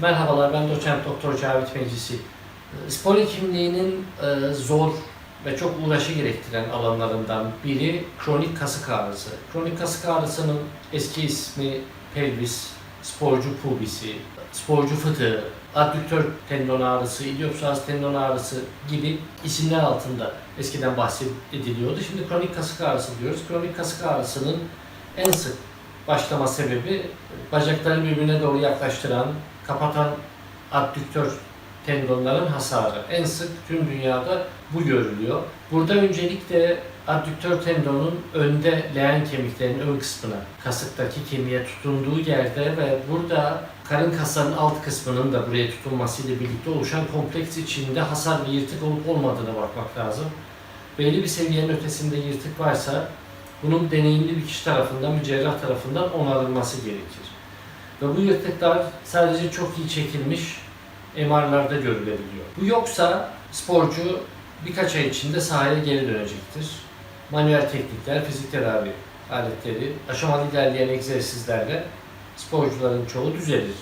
Merhabalar, ben doçent doktor Cavit Meclisi. Spor hekimliğinin e, zor ve çok uğraşı gerektiren alanlarından biri kronik kasık ağrısı. Kronik kasık ağrısının eski ismi pelvis, sporcu pubisi, sporcu fıtığı, adduktör tendon ağrısı, iliopsoas tendon ağrısı gibi isimler altında eskiden bahsediliyordu. Şimdi kronik kasık ağrısı diyoruz. Kronik kasık ağrısının en sık başlama sebebi bacakları birbirine doğru yaklaştıran, kapatan adduktör tendonların hasarı. En sık tüm dünyada bu görülüyor. Burada öncelikle adduktör tendonun önde leğen kemiklerinin ön kısmına, kasıktaki kemiğe tutunduğu yerde ve burada karın kaslarının alt kısmının da buraya tutunmasıyla birlikte oluşan kompleks içinde hasar ve yırtık olup olmadığına bakmak lazım. Belli bir seviyenin ötesinde yırtık varsa bunun deneyimli bir kişi tarafından, bir cerrah tarafından onarılması gerekir. Ve bu yırtıklar sadece çok iyi çekilmiş MR'larda görülebiliyor. Bu yoksa sporcu birkaç ay içinde sahaya geri dönecektir. Manuel teknikler, fizik tedavi aletleri, aşamalı ilerleyen egzersizlerle sporcuların çoğu düzelir.